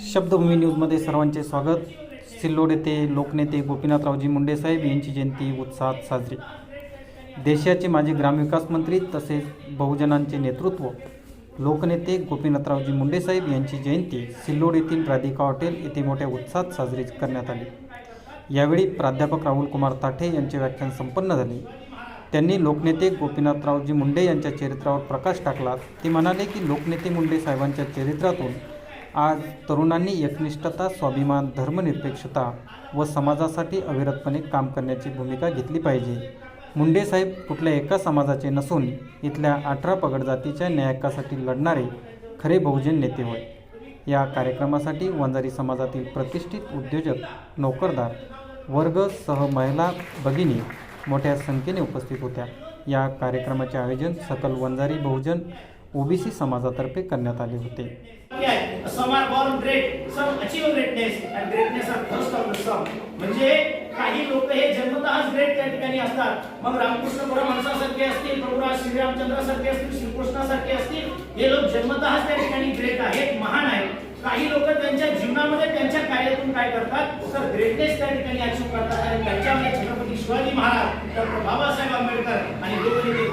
शब्दभूमी न्यूजमध्ये सर्वांचे स्वागत. सिल्लोड येथे लोकनेते गोपीनाथरावजी मुंडे साहेब यांची जयंती उत्साहात साजरी. देशाचे माजी ग्रामविकास मंत्री तसेच बहुजनांचे नेतृत्व लोकनेते गोपीनाथरावजी मुंडे साहेब यांची जयंती सिल्लोड येथील राधिका हॉटेल येथे मोठ्या उत्साहात साजरी करण्यात आली. यावेळी प्राध्यापक राहुल कुमार ताठे यांचे व्याख्यान संपन्न झाले. त्यांनी लोकनेते गोपीनाथरावजी मुंडे यांच्या चरित्रावर प्रकाश टाकला. ते म्हणाले की लोकनेते मुंडे साहेबांच्या चरित्रातून आज तरुणांनी एकनिष्ठता स्वाभिमान धर्मनिरपेक्षता व समाजासाठी अविरतपणे काम करण्याची भूमिका घेतली पाहिजे. मुंडे साहेब कुठल्या एका समाजाचे नसून इथल्या अठरा पगड जातीच्या न्यायकासाठी लढणारे खरे बहुजन नेते होय. या कार्यक्रमासाठी वंजारी समाजातील प्रतिष्ठित उद्योजक नोकरदार वर्ग सह महिला भगिनी मोठ्या संख्येने उपस्थित होत्या. या कार्यक्रमाचे आयोजन सकल वंजारी बहुजन ओबीसी समाजातर्फे करण्यात आले होते. Yeah, some are born great, some achieve greatness, and greatness are first of the म्हणजे काही लोक हे जन्मतःच ग्रेट त्या ठिकाणी असतात. मग रामकृष्ण परमहंसासारखे असतील प्रभुराज श्रीरामचंद्रासारखे असतील श्रीकृष्णासारखे असतील हे लोक जन्मतःच त्या ठिकाणी ग्रेट आहेत महान आहेत. काही लोक त्यांच्या जीवनामध्ये त्यांच्या कार्यातून काय करतात? तर ग्रेटनेस त्या ठिकाणी अचीव करतात. आणि त्यांच्यामध्ये छत्रपती शिवाजी महाराज डॉक्टर बाबासाहेब आंबेडकर आणि लोकनेते